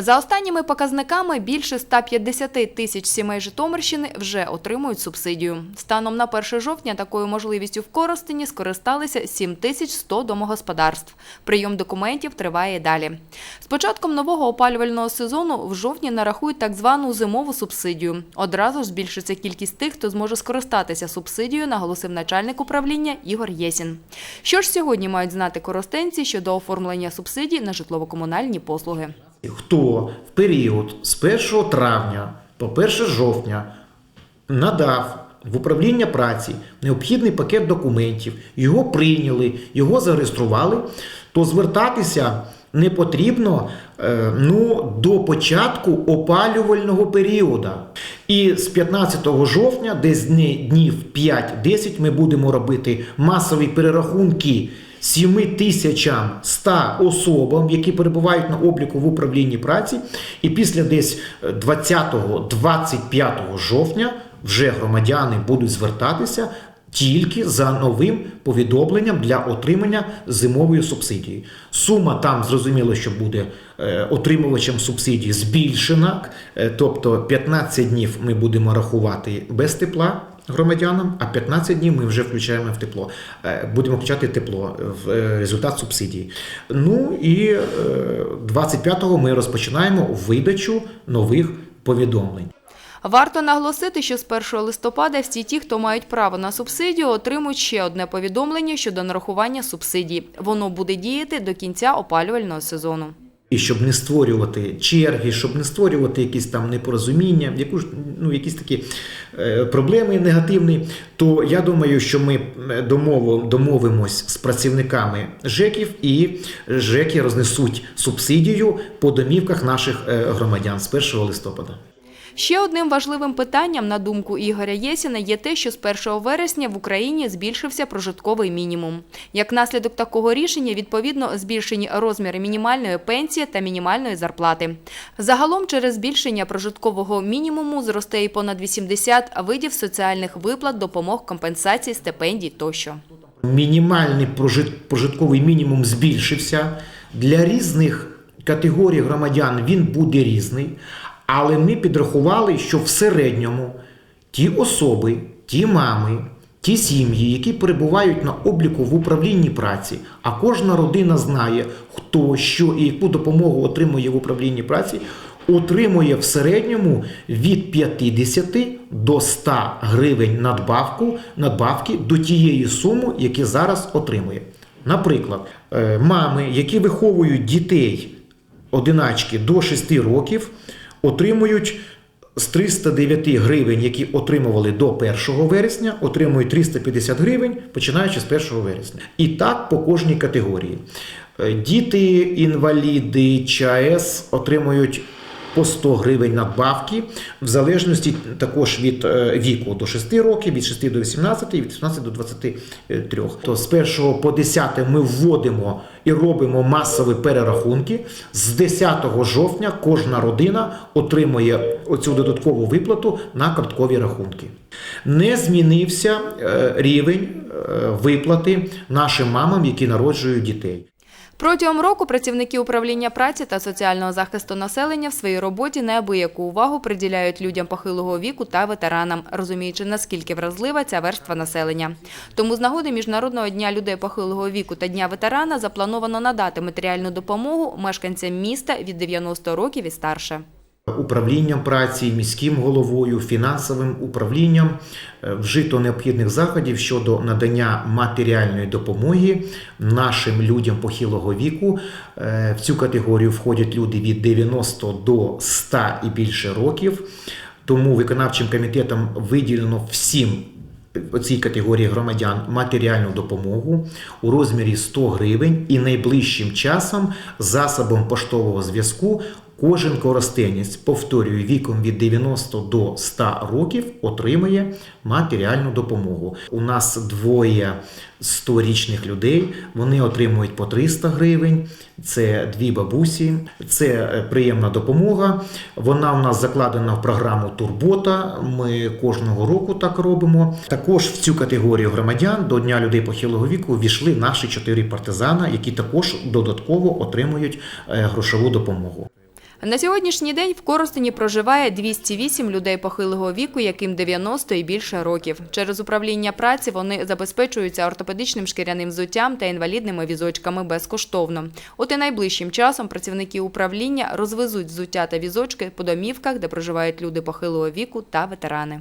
За останніми показниками більше 150 тисяч сімей Житомирщини вже отримують субсидію. Станом на 1 жовтня такою можливістю в Коростені скористалися 7100 домогосподарств. Прийом документів триває далі. З початком нового опалювального сезону в жовтні нарахують так звану зимову субсидію. Одразу збільшиться кількість тих, хто зможе скористатися субсидією, наголосив начальник управління Ігор Єсін. Що ж сьогодні мають знати коростенці щодо оформлення субсидій на житлово-комунальні послуги? Хто в період з 1 травня по 1 жовтня надав в управління праці необхідний пакет документів, його прийняли, його зареєстрували, то звертатися не потрібно е, ну, до початку опалювального періоду. І з 15 жовтня, десь дні- днів 5-10, ми будемо робити масові перерахунки 7100 особам, які перебувають на обліку в управлінні праці, і після десь 20-25 жовтня вже громадяни будуть звертатися тільки за новим повідомленням для отримання зимової субсидії. Сума там зрозуміло, що буде е, отримувачем субсидії збільшена, е, тобто 15 днів ми будемо рахувати без тепла громадянам, а 15 днів ми вже включаємо в тепло. Е, Будемо включати тепло в е, результат субсидії. Ну і е, 25-го ми розпочинаємо видачу нових повідомлень. Варто наголосити, що з 1 листопада всі ті, хто мають право на субсидію, отримують ще одне повідомлення щодо нарахування субсидій. Воно буде діяти до кінця опалювального сезону. І щоб не створювати черги, щоб не створювати якісь там непорозуміння, яку ж ну якісь такі е, проблеми негативні, то я думаю, що ми е, домовимось з працівниками ЖЕКів, і ЖЕКи рознесуть субсидію по домівках наших е, громадян з 1 листопада. Ще одним важливим питанням, на думку Ігоря Єсіна, є те, що з 1 вересня в Україні збільшився прожитковий мінімум. Як наслідок такого рішення, відповідно, збільшені розміри мінімальної пенсії та мінімальної зарплати. Загалом, через збільшення прожиткового мінімуму зросте і понад 80 видів соціальних виплат, допомог, компенсацій, стипендій тощо. Мінімальний прожит- прожитковий мінімум збільшився. Для різних категорій громадян він буде різний, але ми підрахували, що в середньому ті особи, ті мами, ті сім'ї, які перебувають на обліку в управлінні праці, а кожна родина знає, хто, що і яку допомогу отримує в управлінні праці, отримує в середньому від 50 до 100 гривень надбавку, надбавки до тієї суми, які зараз отримує. Наприклад, е, мами, які виховують дітей одиначки до 6 років, отримують з 309 гривень, які отримували до 1 вересня, отримують 350 гривень, починаючи з 1 вересня. І так по кожній категорії. Е, Діти, інваліди, ЧАЕС отримують по 100 гривень надбавки, в залежності також від е, віку до 6 років, від 6 до 18 і від 18 до 23. То з 1 по 10 ми вводимо і робимо масові перерахунки. З 10 жовтня кожна родина отримує оцю додаткову виплату на карткові рахунки. Не змінився е, рівень е, виплати нашим мамам, які народжують дітей. Протягом року працівники управління праці та соціального захисту населення в своїй роботі неабияку увагу приділяють людям похилого віку та ветеранам, розуміючи, наскільки вразлива ця верства населення. Тому з нагоди Міжнародного дня людей похилого віку та Дня ветерана заплановано надати матеріальну допомогу мешканцям міста від 90 років і старше. Управлінням праці, міським головою, фінансовим управлінням е, вжито необхідних заходів щодо надання матеріальної допомоги нашим людям похилого віку. Е, В цю категорію входять люди від 90 до 100 і більше років. Тому виконавчим комітетом виділено всім цій категорії громадян матеріальну допомогу у розмірі 100 гривень і найближчим часом засобом поштового зв'язку кожен коростенець, повторюю, віком від 90 до 100 років отримує матеріальну допомогу. У нас двоє 100-річних людей, вони отримують по 300 гривень. Це дві бабусі, це е, приємна допомога. Вона у нас закладена в програму Турбота. Ми кожного року так робимо. Також в цю категорію громадян до Дня людей похилого віку війшли наші чотири партизана, які також додатково отримують е, грошову допомогу. На сьогоднішній день в Коростені проживає 208 людей похилого віку, яким 90 і більше років. Через управління праці вони забезпечуються ортопедичним шкіряним взуттям та інвалідними візочками безкоштовно. От і найближчим часом працівники управління розвезуть взуття та візочки по домівках, де проживають люди похилого віку та ветерани.